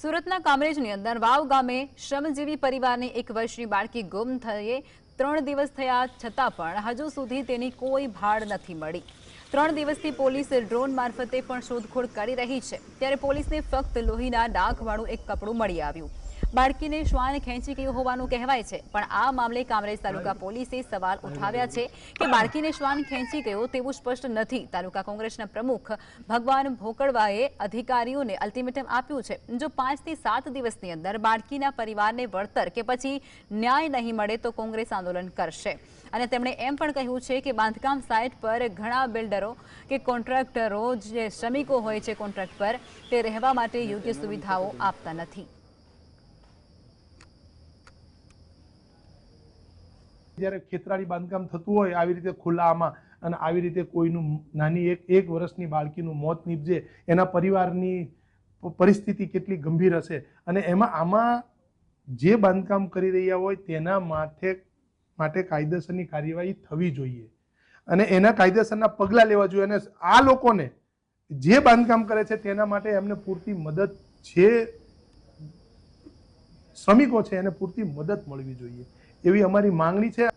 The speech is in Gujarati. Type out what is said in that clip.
સુરતના કામરેજની અંદર વાવ ગામે શ્રમજીવી પરિવારની એક વર્ષની બાળકી ગુમ થયે. ત્રણ દિવસ થયા છતાં પણ હજુ સુધી તેની કોઈ ભાડ નથી મળી. ત્રણ દિવસથી પોલીસ ડ્રોન મારફતે પણ શોધખોળ કરી રહી છે. ત્યારે પોલીસને ફક્ત લોહીના ડાઘવાળું એક કપડું મળી આવ્યું. બાળકીને શ્વાન ખેંચી ગયું હોવાનું કહેવાય છે. પણ આ મામલે કામરેજ તાલુકા પોલીસે સવાલ ઉઠાવ્યા છે કે બાળકીને શ્વાન ખેંચી ગયો તેવું સ્પષ્ટ નથી. તાલુકા કોંગ્રેસના પ્રમુખ ભગવાન ભોકડવાએ અધિકારીઓને અલ્ટિમેટમ આપ્યું છે. જો પાંચથી સાત દિવસની અંદર બાળકીના પરિવારને વળતર કે પછી ન્યાય નહીં મળે તો કોંગ્રેસ આંદોલન કરશે. અને તેમણે એમ પણ કહ્યું છે કે બાંધકામ સાઇટ પર ઘણા બિલ્ડરો કે કોન્ટ્રાક્ટરો જે શ્રમિકો હોય છે કોન્ટ્રાક્ટ પર તે રહેવા માટે યોગ્ય સુવિધાઓ આપતા નથી. જ્યારે ખેતરાળી બાંધકામ થતું હોય આવી રીતે ખુલ્લામાં અને આવી રીતે કોઈનું નાની એક એક વર્ષની બાળકીનું મોત નીપજે, એના પરિવારની પરિસ્થિતિ કેટલી ગંભીર હશે? અને એમાં આમાં જે બાંધકામ કરી રહ્યા હોય તેના માથે, માટે કાયદેસરની કાર્યવાહી થવી જોઈએ. અને એના કાયદેસરના પગલાં લેવા જોઈએ. અને આ લોકોને જે બાંધકામ કરે છે તેના માટે એમને પૂરતી મદદ જે શ્રમિકો છે એને પૂરતી મદદ મળવી જોઈએ. એવી અમારી માંગણી છે.